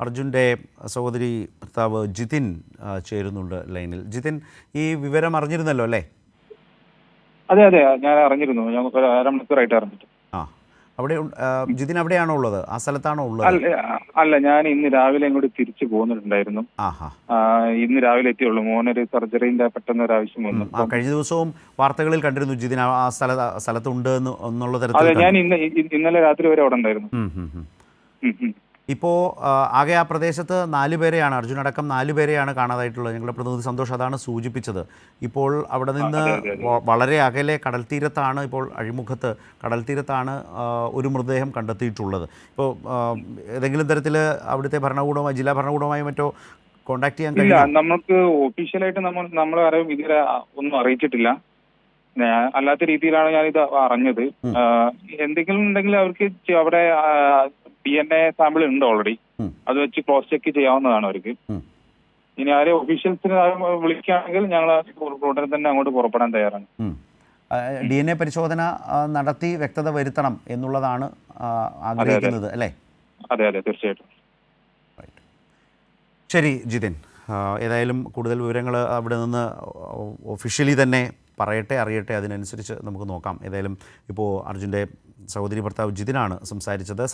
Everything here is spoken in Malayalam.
അർജുന്റെ സഹോദരി ഭർത്താവ് ജിതിൻ ചേരുന്നുണ്ട് ലൈനിൽ. ജിതിൻ ഈ വിവരം അറിഞ്ഞിരുന്നല്ലോ അല്ലേ? അതെ അതെ ഞാൻ അറിഞ്ഞിരുന്നു. ഞാൻ അരമണിക്കൂറായിട്ട് അറിഞ്ഞിട്ട്. ആ അവിടെ ജിതിൻ അവിടെയാണോ ഉള്ളത്? ആ സ്ഥലത്താണോ ഉള്ളത്? അല്ല അല്ല ഞാൻ ഇന്ന് രാവിലെ ഇങ്ങോട്ട് തിരിച്ചു പോകുന്നുണ്ടായിരുന്നു. ഇന്ന് രാവിലെ എത്തിയുള്ളൂ മോനൊരു സർജറിന്റെ പെട്ടെന്ന് ഒരു ആവശ്യം വന്നു കഴിഞ്ഞ ദിവസവും വാർത്തകളിൽ കണ്ടിരുന്നു ജിതിൻ ആ- സ്ഥല സ്ഥലത്തുണ്ട് എന്നുള്ള തരത്തിൽ ഞാൻ ഇന്ന് ഇന്നലെ രാത്രി വരെ അവിടെ ഉണ്ടായിരുന്നു. ഇപ്പോൾ ആകെ ആ പ്രദേശത്ത് നാല് പേരെയാണ് അർജുൻ അടക്കം നാല് പേരെയാണ് കാണാതായിട്ടുള്ളത്. ഞങ്ങളുടെ പ്രതിനിധി സന്തോഷ് അതാണ് സൂചിപ്പിച്ചത്. ഇപ്പോൾ അവിടെ നിന്ന് വളരെ അകലെ കടൽ തീരത്താണ് ഇപ്പോൾ അഴിമുഖത്ത് കടൽ തീരത്താണ് ഒരു മൃതദേഹം കണ്ടെത്തിയിട്ടുള്ളത്. ഇപ്പോൾ ഏതെങ്കിലും തരത്തിൽ അവിടുത്തെ ഭരണകൂടവുമായി ജില്ലാ ഭരണകൂടവുമായി മറ്റോ കോണ്ടാക്ട് ചെയ്യാൻ ഇല്ല കഴിയും നമുക്ക് ഒഫീഷ്യലായിട്ട് നമ്മൾ നമ്മളെ അറിവ് ഇതുവരെ ഒന്നും അറിയിച്ചിട്ടില്ല. അല്ലാത്ത രീതിയിലാണ് ഞാൻ ഇത് അറിഞ്ഞത്. എന്തെങ്കിലും ഉണ്ടെങ്കിൽ അവർക്ക് അവിടെ ഡി എൻ എ സാമ്പിൾ ഉണ്ട് ഓൾറെഡി. അത് വെച്ച് ക്രോസ് ചെക്ക് ചെയ്യാവുന്നതാണ് അവർക്ക്. ഇനി ആരെ ഒഫീഷ്യൽസിന് വിളിക്കുകയാണെങ്കിൽ ഞങ്ങൾ ഉടനെ തന്നെ അങ്ങോട്ട് പുറപ്പെടാൻ തയ്യാറാണ്. ഡി എൻ എ പരിശോധന നടത്തി വ്യക്തത വരുത്തണം എന്നുള്ളതാണ് ആഗ്രഹിക്കുന്നത് അല്ലേ? അതെ അതെ തീർച്ചയായിട്ടും. ശരി ജിതിൻ. ഏതായാലും കൂടുതൽ വിവരങ്ങൾ അവിടെ നിന്ന് ഒഫീഷ്യലി തന്നെ പറയട്ടെ അറിയട്ടെ അതിനനുസരിച്ച് നമുക്ക് നോക്കാം. ഏതായാലും ഇപ്പോൾ അർജുന്റെ സഹോദരി ഭർത്താവ് ജിതിനാണ് സംസാരിച്ചത്.